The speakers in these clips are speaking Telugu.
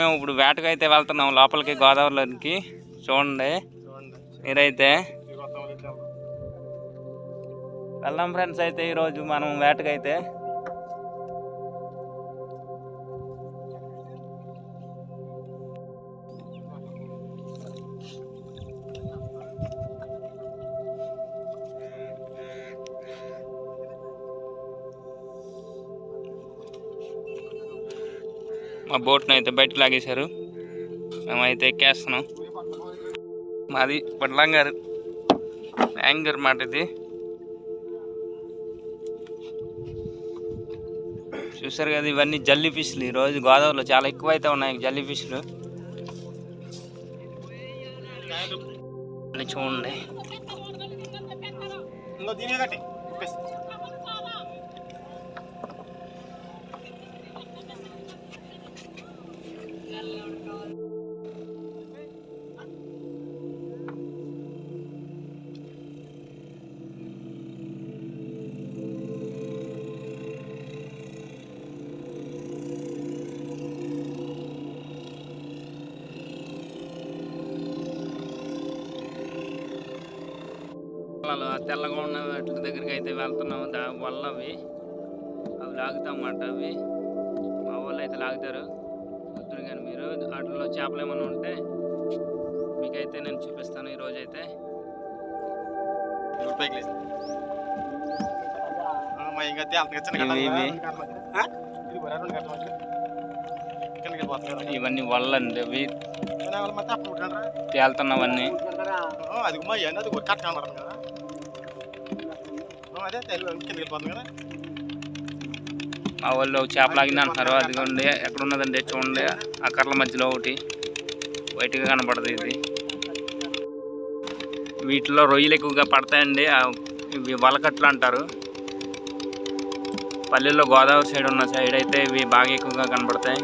మేము ఇప్పుడు వేటకు అయితే వెళ్తున్నాం. లోపలికి గోదావరిలోకి చూడండి. మీరైతే. వెళ్దాం ఫ్రెండ్స్ అయితే ఈరోజు మనం వేటకైతే. మా బోట్ని అయితే బయటకు లాగేశారు. మేమైతే ఎక్కేస్తున్నాం. మాది పడ్లంగారు యాంగర్ మాట ఇది చూసారు కదా ఇవన్నీ జల్లి ఫిష్లు. ఈరోజు గోదావరిలో చాలా ఎక్కువ అయితే ఉన్నాయి జల్లి ఫిష్లు. చూడండి. పొలాలు తెల్లగా ఉన్న వాటి దగ్గరికి అయితే వెళ్తున్నాము. దా వల్ల అవి అవి లాగుతాం అన్నమాట అవి. మా వాళ్ళు అయితే లాగుతారు. మీరు వాటిలో చేపలు ఏమైనా ఉంటే మీకైతే నేను చూపిస్తాను ఈరోజు అయితే ఇవి- ఇవి. ఇవన్నీ వల్లండి రా తేలుతున్నవన్నీ. అది మా ఇవన్నీ అది కట్ కనబడుతుంది కదా. అదే కిందకి వెళ్ళిపోతుంది కదా. మా వాళ్ళు ఒక అంటున్నారు అదిగోండి ఎక్కడున్నదండి చూడండి. ఆ కర్ల మధ్యలో ఒకటి వైట్గా కనపడదు ఇది. వీటిలో రొయ్యలు ఎక్కువగా పడతాయండి. ఇవి వలకట్లు అంటారు. పల్లెల్లో గోదావరి సైడ్ ఉన్న సైడ్ అయితే ఇవి బాగా ఎక్కువగా కనపడతాయి.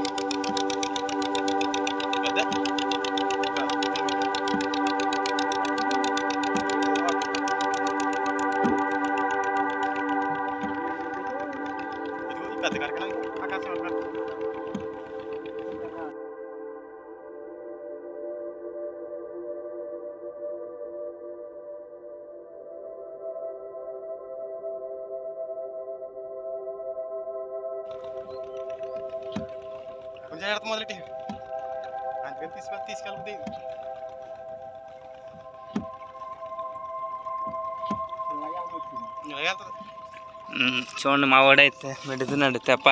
ఎడత మొదలెట్టి. అందుకని తీసుకెళ్ళి తీసుకెళ్ళి చూడండి మా వాడైతే పెడుతున్నాడు తెప్ప.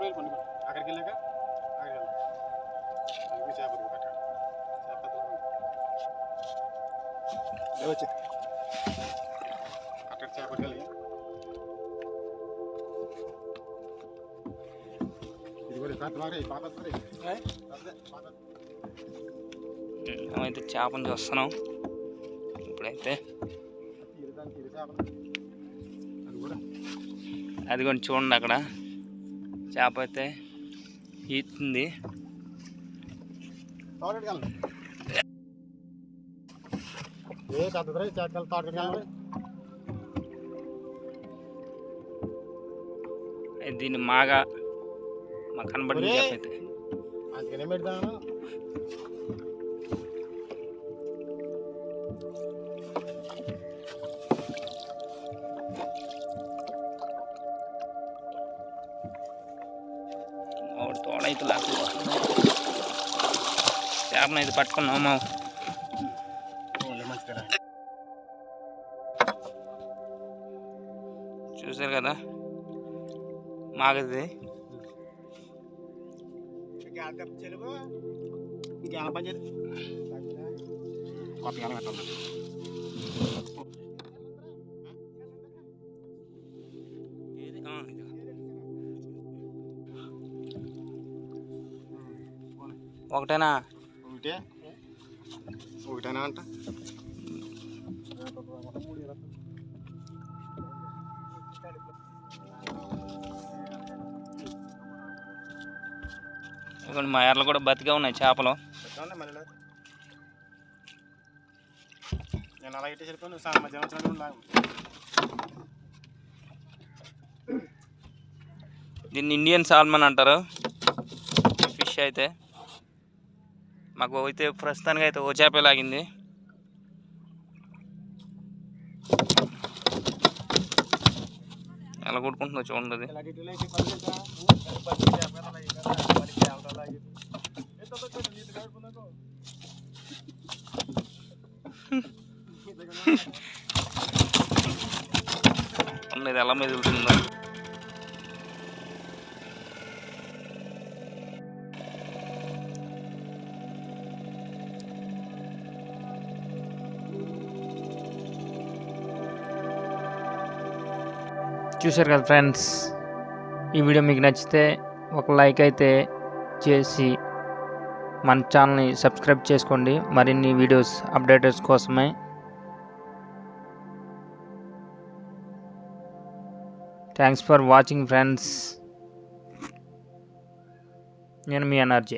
వెళ్ళిపోండి. అక్కడికి వెళ్ళాక అక్కడ మేమైతే చేపను చూస్తున్నాం. ఇప్పుడైతే ఇది దానికి ఇది చేప అది కూడా అది కూడా చూడండి అక్కడ చేప అయితే ఈతుంది తోటకి వెళ్ళండి ఏ పెద్దది చేపలు తోటకి వెళ్ళండి అది దీన్ని మాగా మాకు కనబడింది ఒరేయ్. చేప అయితే అందుకనే పెడతాను ఒకటి తోడైతే లేకపోతే చేపను అయితే పట్టుకున్నాము ఏది? ఆ, ఇదిగో. ఒకటేనా ఒకటే ఒకటేనా అంట ఇదిగోండి మా ఎర్రలు కూడా బతికే ఉన్నాయి చేపలు. నేను చెప్పాను మధ్యాహ్నం వచ్చినట్టు దీన్ని ఇండియన్ సాల్మన్ అంటారు. ఫిష్ అయితే. మాకు అయితే ప్రస్తుతానికి అయితే ఓ చేపే లాగింది. తొక్క, నీళ్ళు కాడుకున్నాకో. ఇది ఎలా మెదులుతుందో చూశారు కదా ఫ్రెండ్స్? ఈ వీడియో మీకు నచ్చితే ఒక లైక్ అయితే చేసి మన ఛానల్ని సబ్స్క్రైబ్ చేసుకోండి. మరిన్ని వీడియోస్ అప్డేటర్స్ కోసమే. థ్యాంక్స్ ఫర్ వాచింగ్ ఫ్రెండ్స్ నేను మీ ఎనర్జీ